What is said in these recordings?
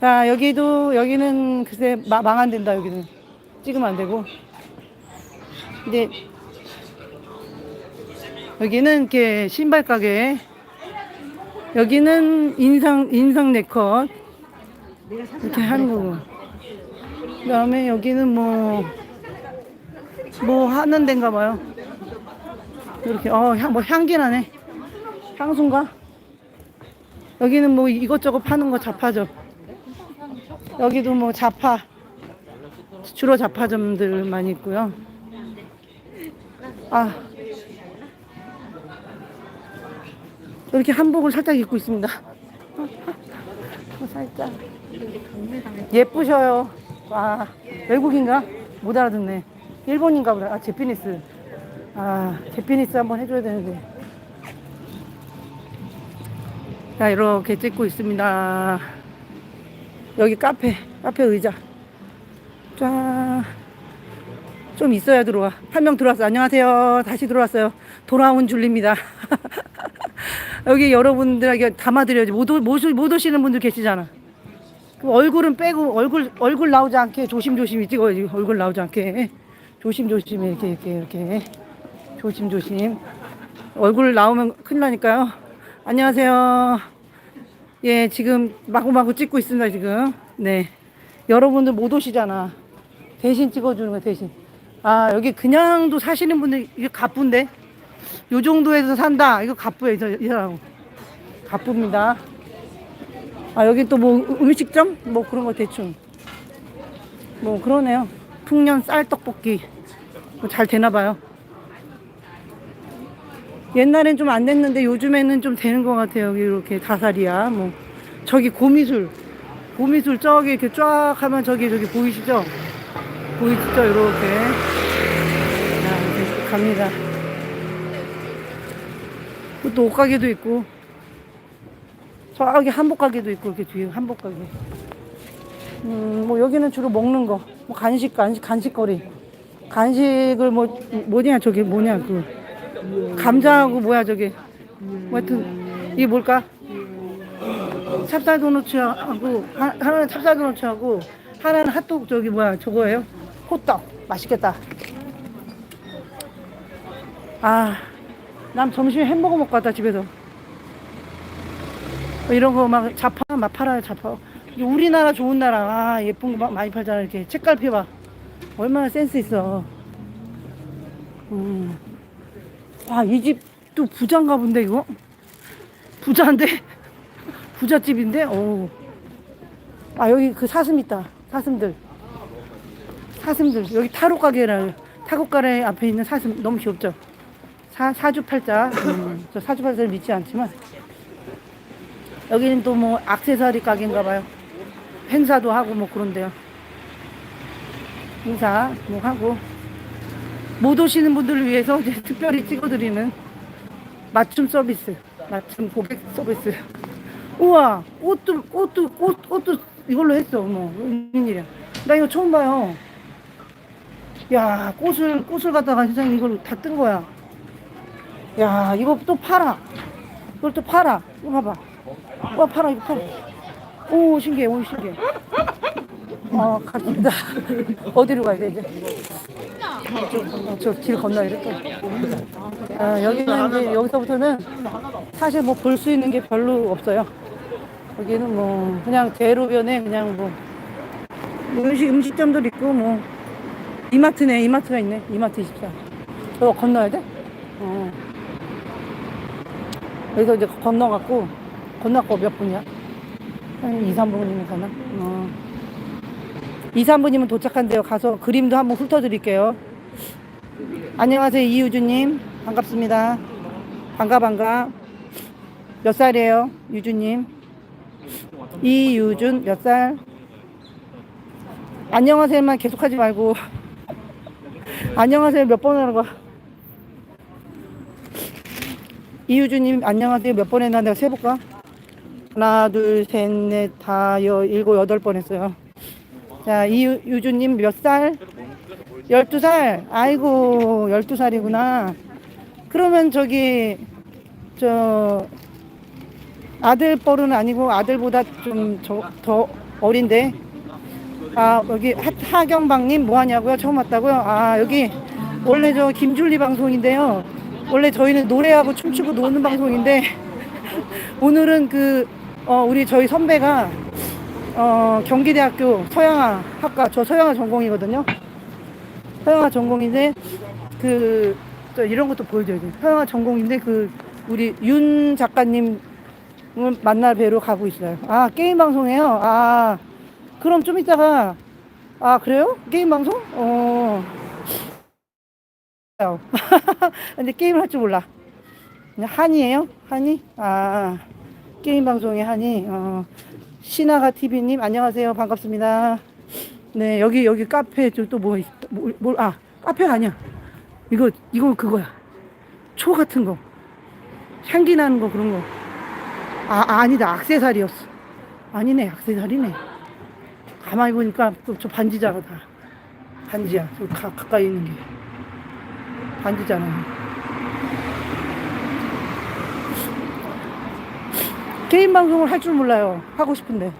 자, 여기도, 여기는 글쎄 마- 망 안 된다, 여기는. 찍으면 안 되고. 근데, 여기는 이렇게 신발 가게. 여기는 인상, 인상 네컷. 이렇게 하는 거고. 그 다음에 여기는 뭐, 뭐 하는 데인가 봐요. 이렇게, 어, 향, 뭐 향기 나네. 향수인가? 여기는 뭐 이것저것 파는 거 잡화죠. 여기도 뭐 잡화, 주로 많이 있고요. 아, 이렇게 한복을 살짝 입고 있습니다. 살짝. 예쁘셔요. 아, 외국인가? 못 알아듣네. 일본인가 보다. 아, 제피니스. 아, 제피니스 한번 해줘야 되는데. 자, 이렇게 찍고 있습니다. 여기 카페, 카페 의자. 짠. 좀 있어야 들어와. 한 명 들어왔어. 안녕하세요. 다시 들어왔어요. 돌아온 줄입니다. 여기 여러분들에게 담아드려야지. 못, 오- 못, 오- 못 오시는 분들 계시잖아. 그 얼굴은 빼고, 얼굴, 얼굴 나오지 않게 조심조심 찍어야지. 얼굴 나오지 않게. 조심조심 이렇게, 이렇게, 이렇게. 조심조심. 얼굴 나오면 큰일 나니까요. 안녕하세요. 예, 지금 마구마구 찍고 있습니다, 지금. 네. 여러분들 못 오시잖아. 대신 찍어주는 거야, 대신. 아, 여기 그냥도 사시는 분들, 이게 가쁜데? 요 정도에서 산다. 이거 가쁘요, 이, 사람. 가쁩니다. 아, 여기 또 뭐 음식점? 뭐 그런 거 대충. 뭐 그러네요. 풍년 쌀떡볶이. 뭐 잘 되나봐요. 옛날엔 좀 안 됐는데 요즘에는 좀 되는 것 같아요. 여기 이렇게 다살이야. 뭐 저기 고미술, 고미술 저기 이렇게 쫙 하면 저기 저기 보이시죠? 보이시죠? 이렇게. 자, 이렇게 갑니다. 또 옷가게도 있고 저기 한복 가게도 있고 이렇게 뒤에 한복 가게. 음, 뭐 여기는 주로 먹는 거, 뭐 간식, 간식, 간식거리. 간식을 뭐 뭐냐 저기 뭐냐 그 감자하고 뭐야 저기 뭐 하여튼 이게 뭘까? 찹쌀 도너츠하고 하- 하나는 찹쌀 도너츠하고 하나는 핫도그 저기 뭐야 저거예요? 호떡 맛있겠다. 아, 난 점심에 햄버거 먹고 왔다 집에서. 뭐 이런 거 막 자파 막 팔아요 자파. 우리나라 좋은 나라 아 예쁜 거막 많이 팔잖아 이렇게 책갈피 봐. 얼마나 센스 있어. 음. 와, 이 집도 부자인가 본데, 이거? 부자인데? 부잣집인데? 오. 아, 여기 그 사슴 있다. 사슴들. 사슴들. 여기 타로 가게라. 타고 가게 앞에 있는 사슴. 너무 귀엽죠? 사, 사주팔자. 음, 저 사주팔자를 믿지 않지만. 여기는 또 뭐 악세사리 가게인가 봐요. 행사도 하고 뭐 그런데요. 행사 뭐 하고. 못 오시는 분들을 위해서 이제 특별히 찍어드리는 맞춤 서비스, 맞춤 고객 서비스. 우와, 꽃도, 꽃도, 꽃, 꽃도 이걸로 했어. 뭐, 웬일이야. 나 이거 처음 봐요. 야, 꽃을, 꽃을 갖다가 세상에 이걸 다 뜬 거야. 야, 이거 또 팔아. 이걸 또 팔아. 이거 봐봐. 와, 팔아, 이거 팔아. 오, 신기해, 오, 신기해. 어, 갑니다. 어디로 가야 돼, 이제? 저길 건너야 돼. 또. 아, 여기는 이제 여기서부터는 사실 뭐 볼 수 있는 게 별로 없어요. 여기는 뭐 그냥 대로변에 그냥 뭐 음식 음식점도 있고 뭐 이마트네 이마트가 있네 이마트 24. 저거 건너야 돼? 어. 여기서 이제 건너갖고 건너고 몇 분이야? 한 2, 3분이면 가나? 어. 2, 3분이면 도착한대요. 가서 그림도 한번 훑어드릴게요. 안녕하세요. 이유주님. 반갑습니다. 반가, 반가. 몇 살이에요? 유주님. 이유준, 몇 살? 안녕하세요만 계속하지 말고. 안녕하세요. 몇번 거야? 이유주님, 안녕하세요. 몇 번 했나? 내가 세볼까? 하나, 둘, 셋, 넷, 다, 여, 일곱, 여덟 번 했어요. 자, 이유주님 몇 살? 12살? 아이고, 12살이구나. 그러면 저기, 저, 아들 뻘은 아니고 아들보다 좀 저, 더 어린데. 아, 여기 하, 하경방님 뭐 하냐고요? 처음 왔다고요? 아, 여기 원래 저 김줄리 방송인데요. 원래 저희는 노래하고 춤추고 노는 방송인데 오늘은 그, 어, 우리 저희 선배가 어, 경기대학교 서양화 학과, 저 서양화 전공이거든요. 서양화 전공인데 그, 또 이런 것도 보여줘야 돼. 서양화 전공인데 그, 우리 윤 작가님 을 만나 뵈러 가고 있어요. 아, 게임 방송이에요? 아, 그럼 좀 이따가, 아, 그래요? 게임 방송? 어. 근데 게임을 할 줄 몰라. 한이에요? 한이? 아, 게임 방송의 한이. 어. 신하가 TV님, 안녕하세요. 반갑습니다. 네, 여기, 여기 카페, 또 뭐, 있- 뭐, 뭘, 아, 카페가 아니야. 이거, 이거 그거야. 초 같은 거. 향기 나는 거, 그런 거. 아, 아, 아니다. 악세사리였어. 아니네. 악세사리네. 가만히 보니까 또 저 반지잖아, 다. 반지야. 저 가, 가까이 있는 게. 반지잖아. 게임 방송을 할 줄 몰라요. 하고 싶은데.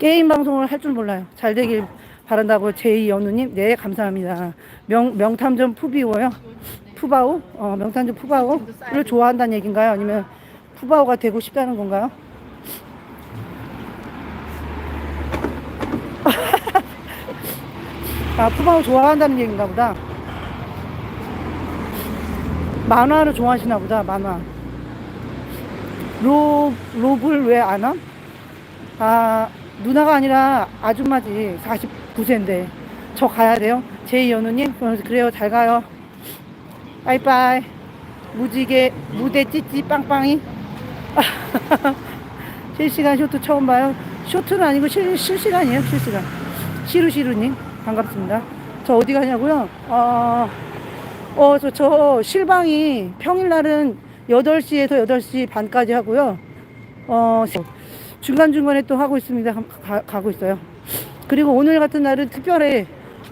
게임 방송을 할 줄 몰라요. 잘 되길 바란다고 제이연우님, 네, 감사합니다. 명, 명탐정 푸비오요? 푸바오? 어, 명탐정 푸바오를 좋아한다는 얘기인가요? 아니면 푸바오가 되고 싶다는 건가요? 아, 푸바오 좋아한다는 얘기인가 보다. 만화를 좋아하시나 보다, 만화. 로, 롭을 왜 안 함? 아, 누나가 아니라 아줌마지. 49세인데. 저 가야 돼요? 제이 연우님? 그래서 그래요, 잘 가요. 빠이빠이. 무지개, 무대 찌찌 빵빵이. 실시간 쇼트 처음 봐요. 쇼트는 아니고 실, 실시간이에요, 실시간. 시루시루님, 반갑습니다. 저 어디 가냐고요? 어, 어, 저, 저 실방이 평일날은 8시에서 8시 반까지 하고요. 어, 중간중간에 또 하고 있습니다. 가, 가고 있어요. 그리고 오늘 같은 날은 특별히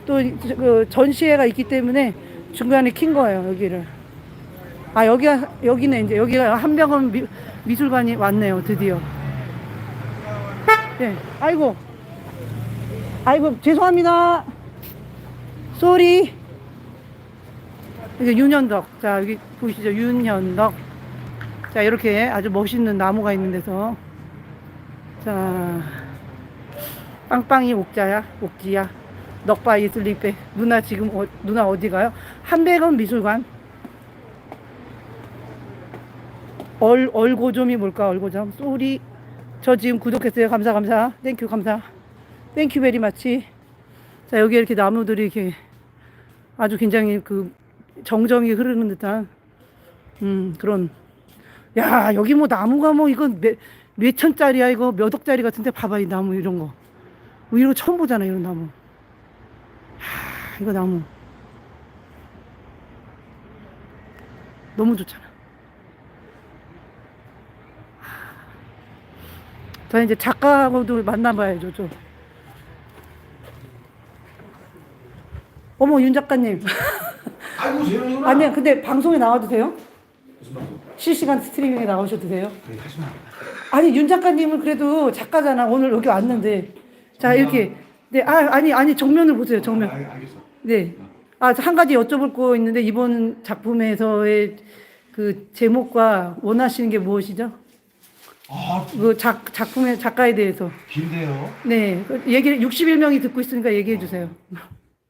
또 그 전시회가 있기 때문에 중간에 킨 거예요, 여기를. 아, 여기가, 여기는 이제, 여기가 한병원 미, 미술관이 왔네요, 드디어. 네, 아이고. 아이고, 죄송합니다. 쏘리. 이제 윤현덕. 자, 여기 보이시죠? 윤현덕. 자, 이렇게 아주 멋있는 나무가 있는 데서. 자, 빵빵이 옥자야, 옥지야. 넉바 이 슬리백. 누나 지금, 어, 누나 어디 가요? 한백원 미술관. 얼, 얼고점이 뭘까, 얼고점. 쏘리. 저 지금 구독했어요. 감사, 감사. 땡큐, 감사. 땡큐 베리 마치. 자, 여기 이렇게 나무들이 이렇게 아주 굉장히 그 정정이 흐르는 듯한, 음, 그런. 야, 여기 뭐 나무가 뭐 이건 몇, 몇 천짜리야, 이거 몇 억짜리 같은데 봐봐, 이 나무 이런 거. 뭐 이런 거 처음 보잖아, 이런 나무. 하, 이거 나무. 너무 좋잖아. 저 이제 작가하고도 만나봐야죠, 좀. 어머, 윤 작가님. 아이고 재현이구나. 아니야, 근데 방송에 나와도 돼요? 무슨 방송? 실시간 스트리밍에 나오셔도 돼요? 그래 하지 마. 아니, 윤 작가님은 그래도 작가잖아. 오늘 여기 왔는데. 자, 이렇게. 네, 아, 아니, 아니, 정면을 보세요, 정면. 아, 알겠어. 네. 아, 한 가지 여쭤볼 거 있는데, 이번 작품에서의 그 제목과 원하시는 게 무엇이죠? 아 그 작, 작품의 작가에 대해서. 긴데요. 네. 그 얘기, 61명이 듣고 있으니까 얘기해 주세요.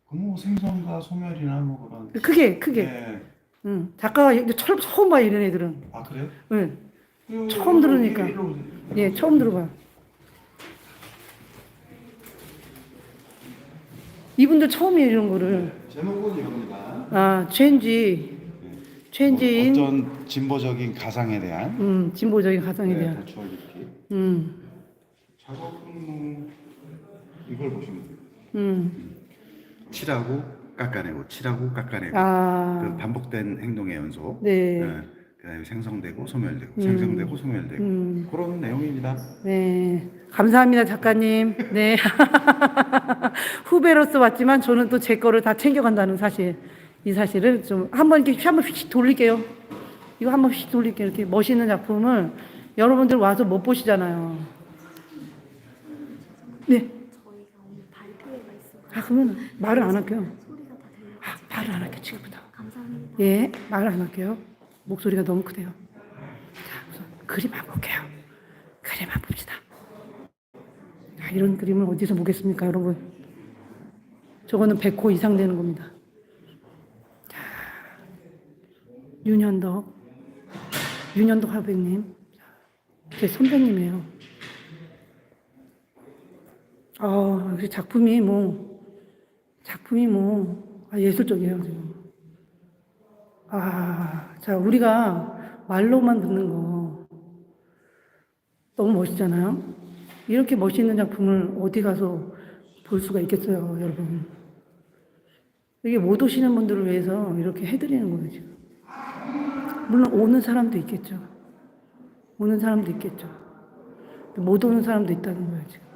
그뭐 생선과 소멸이나 뭐 그런. 크게, 크게. 네. 응. 작가가 이제 처음, 처음 봐, 이런 애들은. 아 그래요? 응. 그, 처음 들으니까. 예, 처음 들어봐. 이분들 처음이에요, 이런 거를. 제목은 이겁니다. 아, 체인지. 체인지인, 어떤 진보적인 가상에 대한 음, 진보적인 가상에 네, 대한. 도추어 읽기. 음, 작업은 뭐 이걸 보시면 돼요. 음. 칠하고 깎아내고 칠하고 깎아내고 그 아, 반복된 행동의 연속. 네. 그다음에 생성되고 소멸되고 음. 생성되고 소멸되고 음. 그런 내용입니다. 네. 감사합니다, 작가님. 네. 후배로서 왔지만 저는 또 제 거를 다 챙겨간다는 사실. 이 사실을 좀 한번 이렇게 한번 휙 돌릴게요. 이거 한번 휙 돌릴게요. 이렇게 멋있는 작품을 여러분들 와서 못 보시잖아요. 네. 저희가 오늘 발표회가 있어서 아, 그러면 말을 안 할게요. 소리가 다 들려요. 아, 말을 안 할게요, 지금부터. 감사합니다. 예, 말을 안 할게요. 목소리가 너무 크대요. 자, 우선 그림 한번 볼게요. 그림 한번 봅시다. 자, 이런 그림을 어디서 보겠습니까, 여러분? 저거는 100호 이상 되는 겁니다. 자, 윤현덕. 윤현덕 화백님. 자, 제 선배님이에요. 아, 그 작품이 뭐, 작품이 뭐, 아, 예술적이에요, 지금. 아, 자, 우리가 말로만 듣는 거 너무 멋있잖아요? 이렇게 멋있는 작품을 어디 가서 볼 수가 있겠어요, 여러분. 이게 못 오시는 분들을 위해서 이렇게 해드리는 거예요, 지금. 물론 오는 사람도 있겠죠. 오는 사람도 있겠죠. 못 오는 사람도 있다는 거예요, 지금.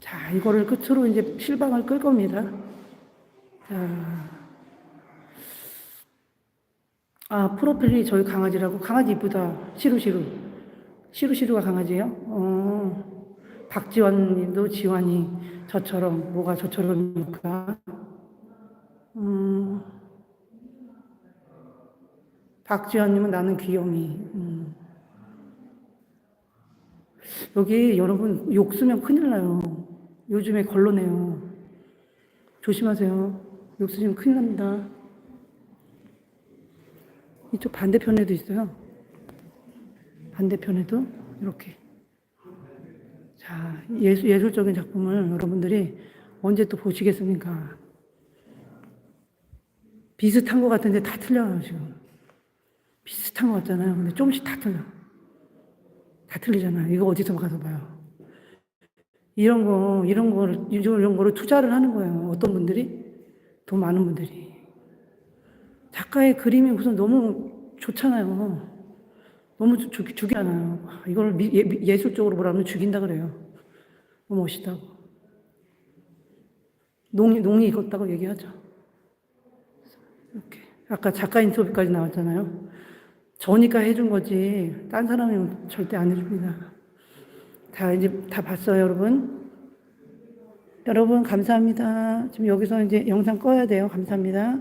자, 이거를 끝으로 이제 실방을 끌 겁니다. 자. 아, 프로필이 저희 강아지라고. 강아지 이쁘다. 시루시루. 시루시루가 강아지예요? 어. 박지원 님도 지환이 저처럼, 뭐가 저처럼입니까? 음. 박지원 님은 나는 귀요미. 음. 여기 여러분 욕 쓰면 큰일 나요. 요즘에 걸러내요. 조심하세요. 욕 쓰시면 큰일 납니다. 이쪽 반대편에도 있어요. 반대편에도 이렇게. 자, 예술, 예술적인 작품을 여러분들이 언제 또 보시겠습니까? 비슷한 것 같은데 다 틀려요, 지금. 비슷한 것 같잖아요. 근데 조금씩 다 틀려. 다 틀리잖아요. 이거 어디서 가서 봐요. 이런 거, 이런 거를, 이런 거를 투자를 하는 거예요. 어떤 분들이? 돈 많은 분들이. 작가의 그림이 우선 너무 좋잖아요. 너무 죽, 죽이잖아요. 아, 이걸 미, 예, 예술적으로 뭐라면 죽인다 그래요. 너무 멋있다고. 농이, 농이 익었다고 얘기하죠. 이렇게. 아까 작가 인터뷰까지 나왔잖아요. 저니까 해준 거지. 딴 사람이면 절대 안 해줍니다. 자, 이제 다 봤어요, 여러분. 여러분, 감사합니다. 지금 여기서 이제 영상 꺼야 돼요. 감사합니다.